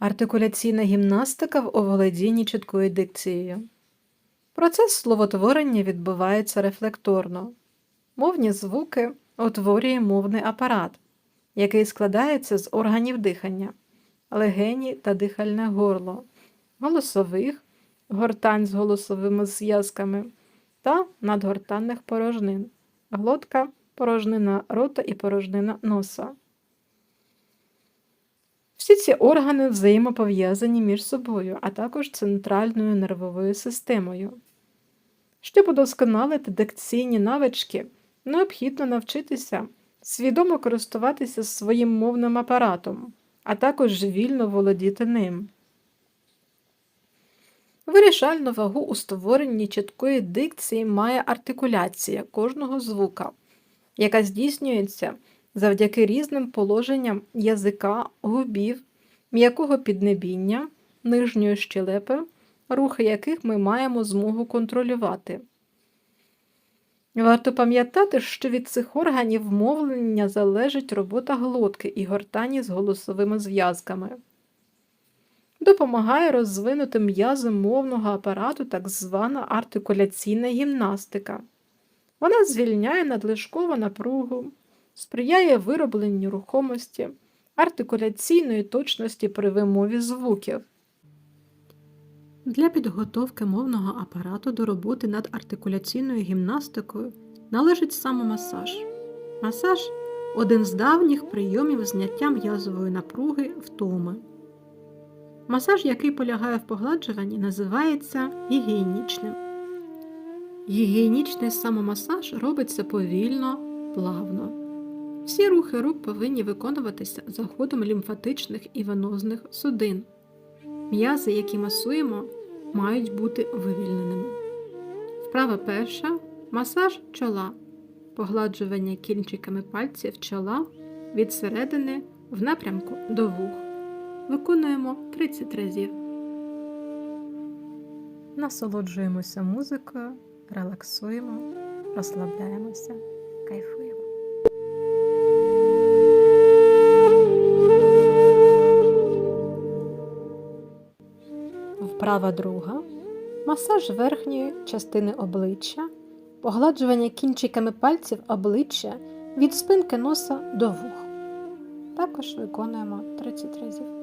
Артикуляційна гімнастика в оволодінні чіткою дикцією. Процес словотворення відбувається рефлекторно. Мовні звуки утворює мовний апарат, який складається з органів дихання, легені та дихальне горло, голосових, гортань з голосовими зв'язками та надгортанних порожнин, глотка, порожнина рота і порожнина носа. Всі ці органи взаємопов'язані між собою, а також центральною нервовою системою. Щоб удосконалити дикційні навички, необхідно навчитися свідомо користуватися своїм мовним апаратом, а також вільно володіти ним. Вирішальну вагу у створенні чіткої дикції має артикуляція кожного звука, яка здійснюється завдяки різним положенням язика, губів, м'якого піднебіння, нижньої щелепи, рухи яких ми маємо змогу контролювати. Варто пам'ятати, що від цих органів мовлення залежить робота глотки і гортані з голосовими зв'язками. Допомагає розвинути м'язи мовного апарату так звана артикуляційна гімнастика. Вона звільняє надлишкову напругу, сприяє виробленню рухомості, артикуляційної точності при вимові звуків. Для підготовки мовного апарату до роботи над артикуляційною гімнастикою належить самомасаж. Масаж один з давніх прийомів зняття м'язової напруги втоми. Масаж, який полягає в погладжуванні, називається гігієнічним. Гігієнічний самомасаж робиться повільно, плавно. Всі рухи рук повинні виконуватися за ходом лімфатичних і венозних судин. М'язи, які масуємо, мають бути вивільненими. Вправа перша масаж чола, погладжування кінчиками пальців чола від середини в напрямку до вух. Виконуємо 30 разів. Насолоджуємося музикою, релаксуємо, розслабляємося, кайфуємо. Вправа друга. Масаж верхньої частини обличчя, погладжування кінчиками пальців обличчя від спинки носа до вух. Також виконуємо 30 разів.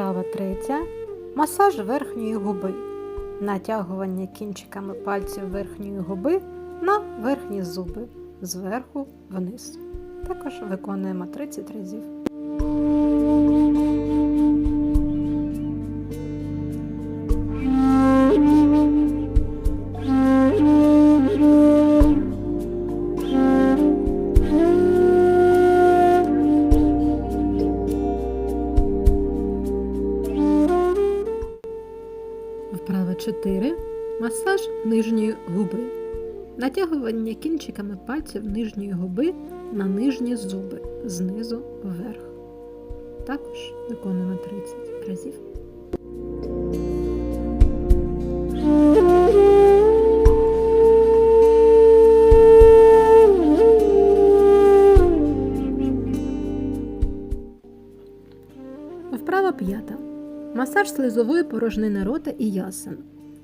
Вправа третя. Масаж верхньої губи. Натягування кінчиками пальців верхньої губи на верхні зуби зверху вниз. Також виконуємо 30 разів. Нижньої губи. Натягування кінчиками пальців нижньої губи на нижні зуби знизу вверх. Також виконуємо 30 разів. Вправа п'ята. Масаж слизової порожнини рота і ясен.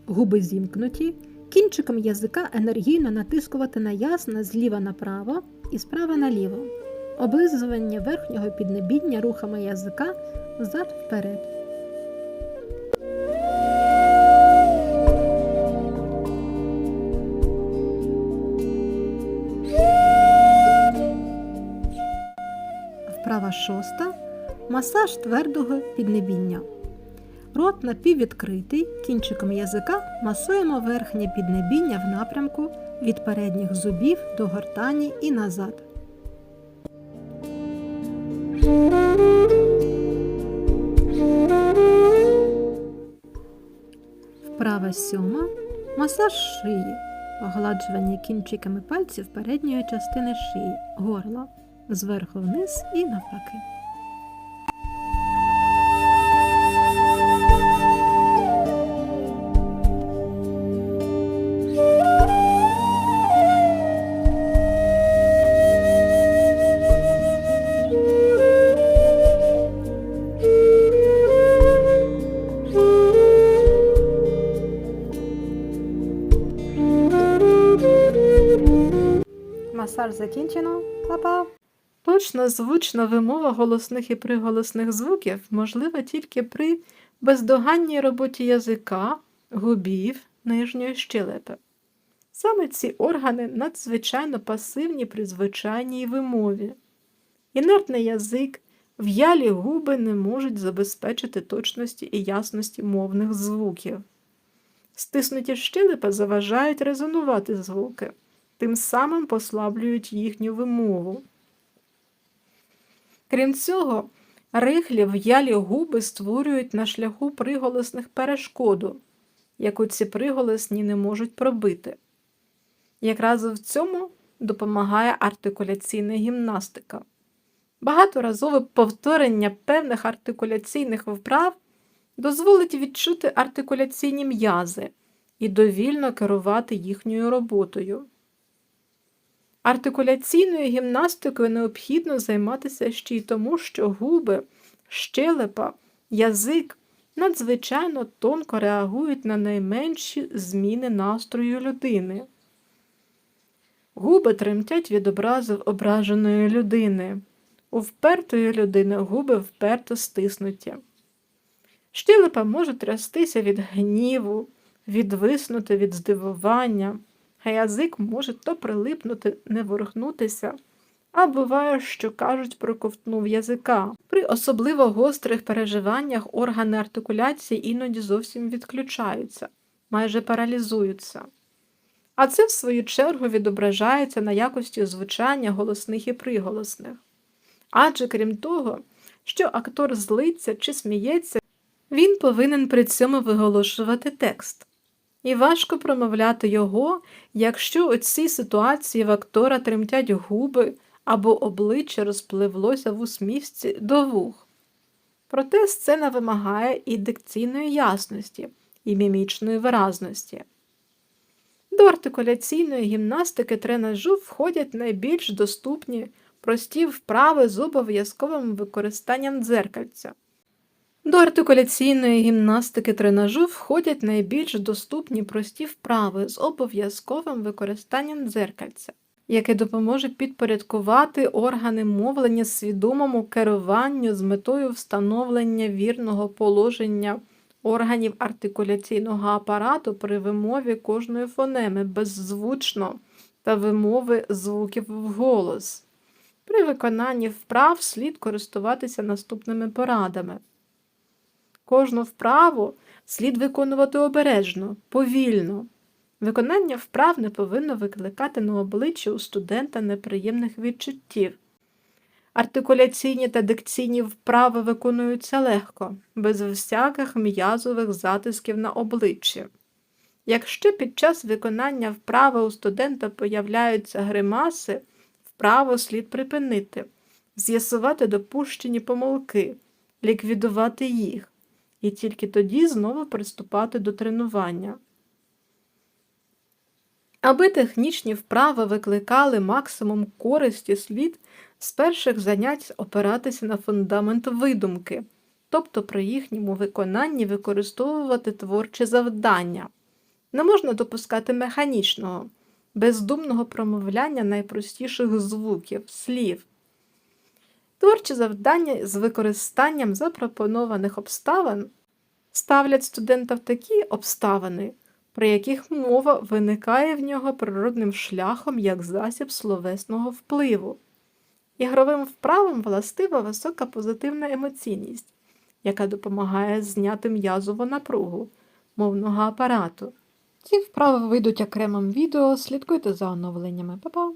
Губи зімкнуті. Кінчиком язика енергійно натискувати на ясна зліва направо і справа наліво. Облизування верхнього піднебіння рухами язика взад вперед. Вправа шоста. Масаж твердого піднебіння. Рот напіввідкритий, кінчиком язика масуємо верхнє піднебіння в напрямку від передніх зубів до гортані і назад. Вправа сьома. Масаж шиї. Погладжування кінчиками пальців передньої частини шиї, горла, зверху вниз і навпаки. Масаж закінчено. Па-па! Точно звучна вимова голосних і приголосних звуків можлива тільки при бездоганній роботі язика, губів, нижньої щелепи. Саме ці органи надзвичайно пасивні при звичайній вимові. Інертний язик, в'ялі губи не можуть забезпечити точності і ясності мовних звуків. Стиснуті щелепи заважають резонувати звуки тим самим послаблюють їхню вимову. Крім цього, рихлі в'ялі губи створюють на шляху приголосних перешкоду, яку ці приголосні не можуть пробити. Якраз в цьому допомагає артикуляційна гімнастика. Багаторазове повторення певних артикуляційних вправ дозволить відчути артикуляційні м'язи і довільно керувати їхньою роботою. Артикуляційною гімнастикою необхідно займатися ще й тому, що губи, щелепа, язик надзвичайно тонко реагують на найменші зміни настрою людини. Губи тремтять від образів ображеної людини. У впертої людини губи вперто стиснуті. Щелепа може трястися від гніву, відвиснути від здивування а язик може то прилипнути, не ворухнутися, а буває, що кажуть, проковтнув язика. При особливо гострих переживаннях органи артикуляції іноді зовсім відключаються, майже паралізуються. А це, в свою чергу, відображається на якості звучання голосних і приголосних. Адже крім того, що актор злиться чи сміється, він повинен при цьому виголошувати текст і важко промовляти його, якщо у цій ситуації в актора тремтять губи або обличчя розпливлося в усмішці до вух. Проте сцена вимагає і дикційної ясності, і мімічної виразності. До артикуляційної гімнастики тренажу входять найбільш доступні прості вправи з обов'язковим використанням дзеркальця. До артикуляційної гімнастики тренажу входять найбільш доступні прості вправи з обов'язковим використанням дзеркальця, яке допоможе підпорядкувати органи мовлення свідомому керуванню з метою встановлення вірного положення органів артикуляційного апарату при вимові кожної фонеми беззвучно та вимови звуків вголос. При виконанні вправ слід користуватися наступними порадами. Кожну вправу слід виконувати обережно, повільно. Виконання вправ не повинно викликати на обличчі у студента неприємних відчуттів. Артикуляційні та дикційні вправи виконуються легко, без всяких м'язових затисків на обличчі. Якщо під час виконання вправи у студента появляються гримаси, вправу слід припинити, з'ясувати допущені помилки, ліквідувати їх і тільки тоді знову приступати до тренування. Аби технічні вправи викликали максимум користі слід з перших занять опиратися на фундамент видумки, тобто при їхньому виконанні використовувати творчі завдання. Не можна допускати механічного, бездумного промовляння найпростіших звуків, слів. Творчі завдання з використанням запропонованих обставин ставлять студента в такі обставини, при яких мова виникає в нього природним шляхом як засіб словесного впливу. Ігровим вправам властива висока позитивна емоційність, яка допомагає зняти м'язову напругу мовного апарату. Ці вправи вийдуть окремим відео, слідкуйте за оновленнями. Па-па!